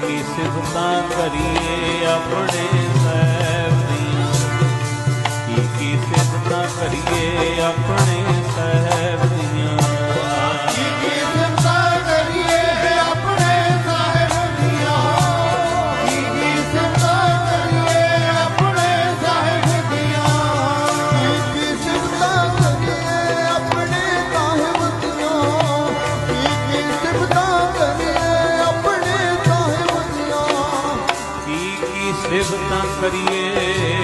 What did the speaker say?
ਕੀ ਸਿਫਤਾਂ ਕਰੀਏ ਆਪਣੇ ਸਹਿਬ ਦੀਆਂ ਕੀ ਕੀ ਸਿਫਤਾਂ ਕਰੀਏ ਸਿਫਤਾਂ ਕਰੀਏ।